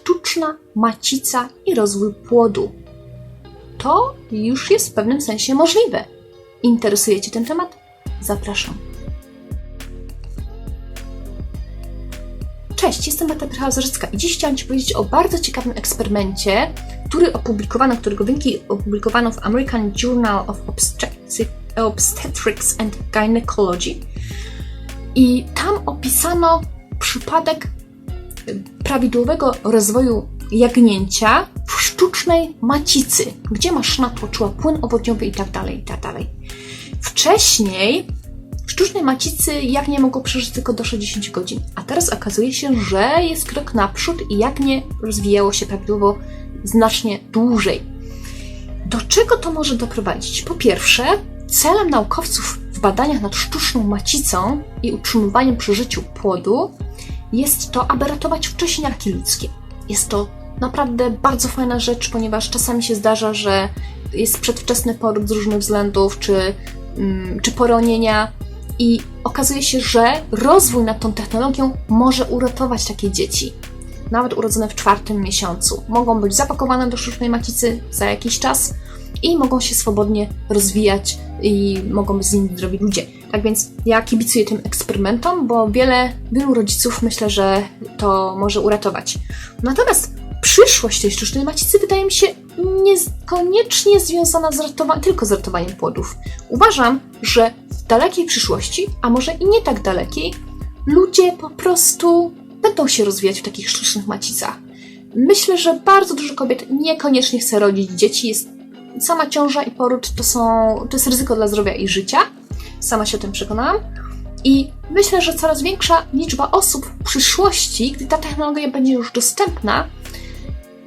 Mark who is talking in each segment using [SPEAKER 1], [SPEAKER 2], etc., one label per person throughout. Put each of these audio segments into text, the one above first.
[SPEAKER 1] sztuczna macica i rozwój płodu. To już jest w pewnym sensie możliwe. Interesuje Cię ten temat? Zapraszam. Cześć, jestem Marta Pychała-Zarzycka i dziś chciałam Ci powiedzieć o bardzo ciekawym eksperymencie, który opublikowano, którego wyniki opublikowano w American Journal of Obstetric- Obstetrics and Gynecology. I tam opisano przypadek prawidłowego rozwoju jagnięcia w sztucznej macicy, gdzie maszyna tłoczyła płyn owodniowy i tak dalej, i tak. Wcześniej w sztucznej macicy jagnię mogło przeżyć tylko do 60 godzin, a teraz okazuje się, że jest krok naprzód i jagnię rozwijało się prawidłowo znacznie dłużej. Do czego to może doprowadzić? Po pierwsze, celem naukowców w badaniach nad sztuczną macicą i utrzymywaniem przy życiu płodu jest to, aby ratować wcześniaki ludzkie. Jest to naprawdę bardzo fajna rzecz, ponieważ czasami się zdarza, że jest przedwczesny poród z różnych względów, czy, mm, czy poronienia, i okazuje się, że rozwój nad tą technologią może uratować takie dzieci. Nawet urodzone w czwartym miesiącu. Mogą być zapakowane do sztucznej macicy za jakiś czas i mogą się swobodnie rozwijać i mogą być z nimi zdrowi ludzie. Tak więc ja kibicuję tym eksperymentom, bo wiele, wielu rodziców myślę, że to może uratować. Natomiast przyszłość tej sztucznej macicy wydaje mi się niekoniecznie związana z tylko z ratowaniem płodów. Uważam, że w dalekiej przyszłości, a może i nie tak dalekiej, ludzie po prostu będą się rozwijać w takich sztucznych macicach. Myślę, że bardzo dużo kobiet niekoniecznie chce rodzić dzieci. Jest sama ciąża i poród to są to jest ryzyko dla zdrowia i życia. Sama się o tym przekonałam. I myślę, że coraz większa liczba osób w przyszłości, gdy ta technologia będzie już dostępna,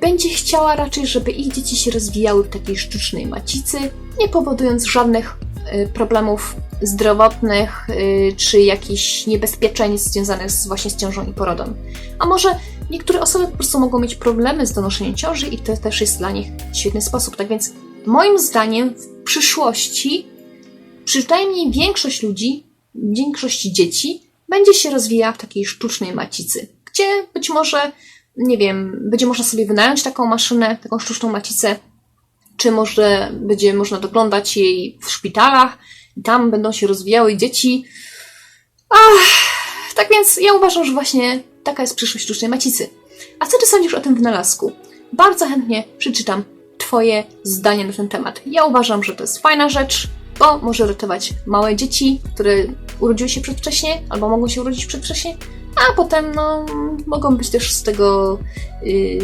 [SPEAKER 1] będzie chciała raczej, żeby ich dzieci się rozwijały w takiej sztucznej macicy, nie powodując żadnych y, problemów zdrowotnych y, czy jakichś niebezpieczeństw związanych z, właśnie z ciążą i porodem. A może niektóre osoby po prostu mogą mieć problemy z donoszeniem ciąży i to też jest dla nich świetny sposób. Tak więc moim zdaniem w przyszłości przynajmniej większość ludzi, większość dzieci będzie się rozwijała w takiej sztucznej macicy, gdzie być może nie wiem, będzie można sobie wynająć taką maszynę, taką sztuczną macicę, czy może będzie można doglądać jej w szpitalach i tam będą się rozwijały dzieci. Ach, tak więc ja uważam, że właśnie taka jest przyszłość sztucznej macicy. A co ty sądzisz o tym wynalazku? Bardzo chętnie przeczytam Twoje zdanie na ten temat. Ja uważam, że to jest fajna rzecz, bo może ratować małe dzieci, które urodziły się przedwcześnie albo mogą się urodzić przedwcześnie, a potem no, mogą być też z tego. Yy,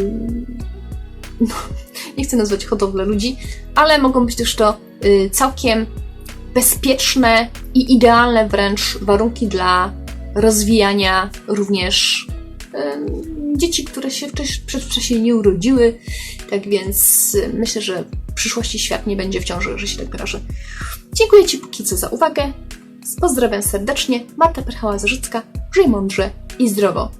[SPEAKER 1] no, nie chcę nazwać hodowlę ludzi, ale mogą być też to yy, całkiem bezpieczne i idealne wręcz warunki dla rozwijania również yy, dzieci, które się przedwcześnie nie urodziły. Tak więc yy, myślę, że przyszłości świat nie będzie w ciąży, że się tak wyrażę. Dziękuję Ci póki co za uwagę. Pozdrawiam serdecznie, Marta Perchała-Zarzycka. Żyj mądrze i zdrowo.